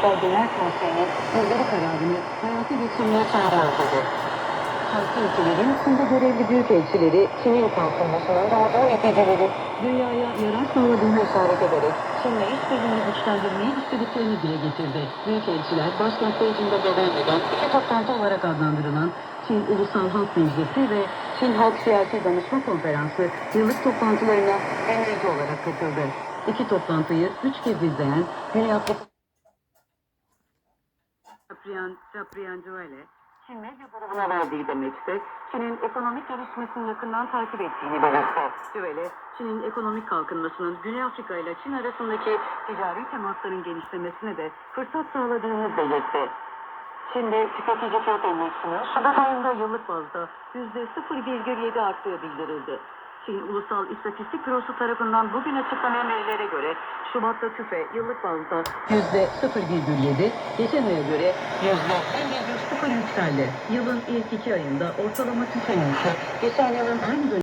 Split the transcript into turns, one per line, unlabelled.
Genel Konseyi'nin bildiri kararını hayata geçirmeye çağrı ortadı. Halkı ülkelerin Çin'de görevli büyükelçileri, Çin'in kalkınmasının doğduğu neticeleri dünyaya yarar sağladığını işaret ederek Çin'le işbirliğini güçlendirmeyi istediklerini dile getirdi. Büyükelçiler başkent Beijing'de devam eden iki toplantı olarak adlandırılan Çin Ulusal Halk Meclisi ve Çin Halk Siyasi Danışma Konferansı yıllık toplantılarına önleyici olarak katıldı. İki toplantıyı üç kez izleyen Güney Afrika Caprian, Caprian Joel'e Çin medya grubuna verdiği demekse Çin'in ekonomik gelişmesini yakından takip ettiğini belirtti. Joel'e Çin'in ekonomik kalkınmasının Güney Afrika ile Çin arasındaki ticari temasların genişlemesine de fırsat sağladığını belirtti. Çin'de tüketici fiyat endeksinin Şubat ayında yıllık bazda %0,7 arttığı bildirildi. Çin Ulusal İstatistik Bürosu tarafından bugün açıklanan verilere göre Şubat'ta tüfe yıllık bazda %0,7, geçen aya göre %1,0 yükseldi. Yılın ilk iki ayında ortalama tüfe geçen yılın aynı